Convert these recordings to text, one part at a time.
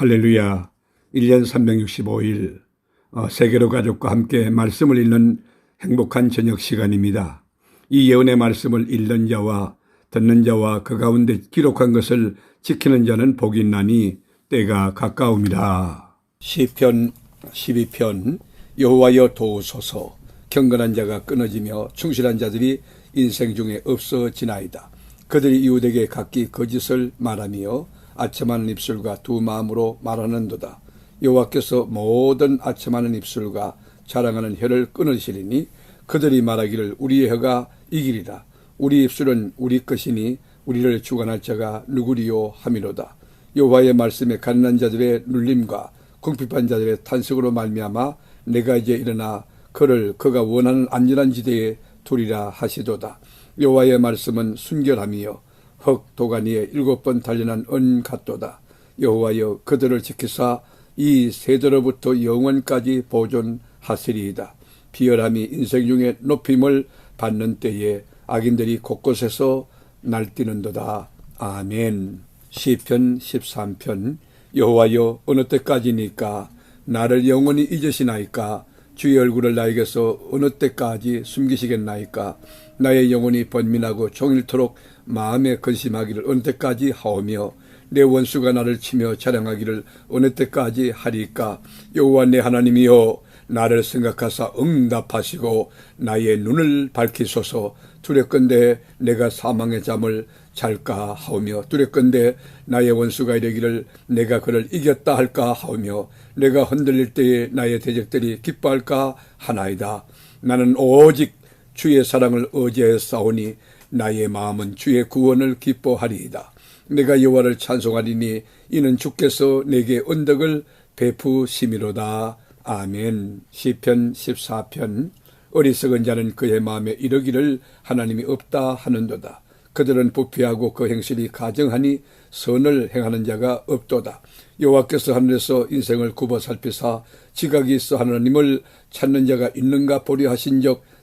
할렐루야. 1년 365일 어, 세계로 가족과 함께 말씀을 읽는 행복한 저녁 시간입니다. 이 예언의 말씀을 읽는 자와 듣는 자와 그 가운데 기록한 것을 지키는 자는 복이 있나니 때가 가까움이라. 시편 12편 여호와여 도우소서 경건한 자가 끊어지며 충실한 자들이 인생 중에 없어지나이다. 그들이 이웃에게 각기 거짓을 말하며 아첨하는 입술과 두 마음으로 말하는도다. 여호와께서 모든 아첨하는 입술과 자랑하는 혀를 끊으시리니 그들이 말하기를 우리의 혀가 이기리라. 우리 입술은 우리 것이니 우리를 주관할 자가 누구리요 함이로다. 여호와의 말씀에 가난한 자들의 눌림과 궁핍한 자들의 탄식으로 말미암아 내가 이제 일어나 그를 그가 원하는 안전한 지대에 두리라 하시도다. 여호와의 말씀은 순결함이요 흑 도가니에 일곱 번 단련한 은 같도다. 여호와여 그들을 지키사 이 세대로부터 영원까지 보존하시리이다. 비열함이 인생 중에 높임을 받는 때에 악인들이 곳곳에서 날뛰는도다. 아멘. 시편 13편 여호와여 어느 때까지니까 나를 영원히 잊으시나이까 주의 얼굴을 나에게서 어느 때까지 숨기시겠나이까 나의 영혼이 번민하고 종일토록 마음에 근심하기를 어느 때까지 하오며 내 원수가 나를 치며 자랑하기를 어느 때까지 하리까? 여호와 내 하나님이여 나를 생각하사 응답하시고 나의 눈을 밝히소서. 두렵건대 내가 사망의 잠을 잘까 하오며 두렵건대 나의 원수가 이르기를 내가 그를 이겼다 할까 하오며 내가 흔들릴 때에 나의 대적들이 기뻐할까 하나이다. 나는 오직 주의 사랑을 의지하였사오니 나의 마음은 주의 구원을 기뻐하리이다 내가 여호와를 찬송하리니 이는 주께서 내게 언덕을 베푸심이로다 아멘. 시편 14편 어리석은 자는 그의 마음에 이르기를 하나님이 없다 하는도다. 그들은 부패하고 그 행실이 가정하니 선을 행하는 자가 없도다. 여호와께서 하늘에서 인생을 굽어 살피사 지각이 있어 하나님을 찾는 자가 있는가 보려 하신 적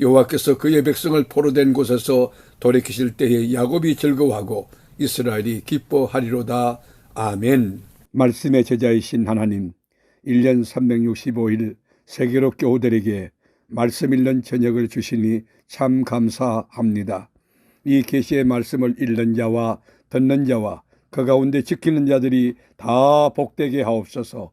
여호와께서 그의 백성을 포로된 곳에서 돌이키실 때에 야곱이 즐거워하고 이스라엘이 기뻐하리로다. 아멘. 말씀의 제자이신 하나님, 1년 365일 세계로 교우들에게 말씀 읽는 저녁을 주시니 참 감사합니다. 이 계시의 말씀을 읽는 자와 듣는 자와 그 가운데 지키는 자들이 다 복되게 하옵소서.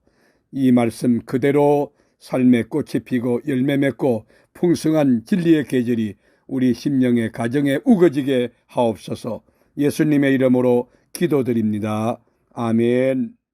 이 말씀 그대로 삶의 꽃이 피고 열매 맺고 풍성한 진리의 계절이 우리 심령의 가정에 우거지게 하옵소서. 예수님의 이름으로 기도드립니다. 아멘.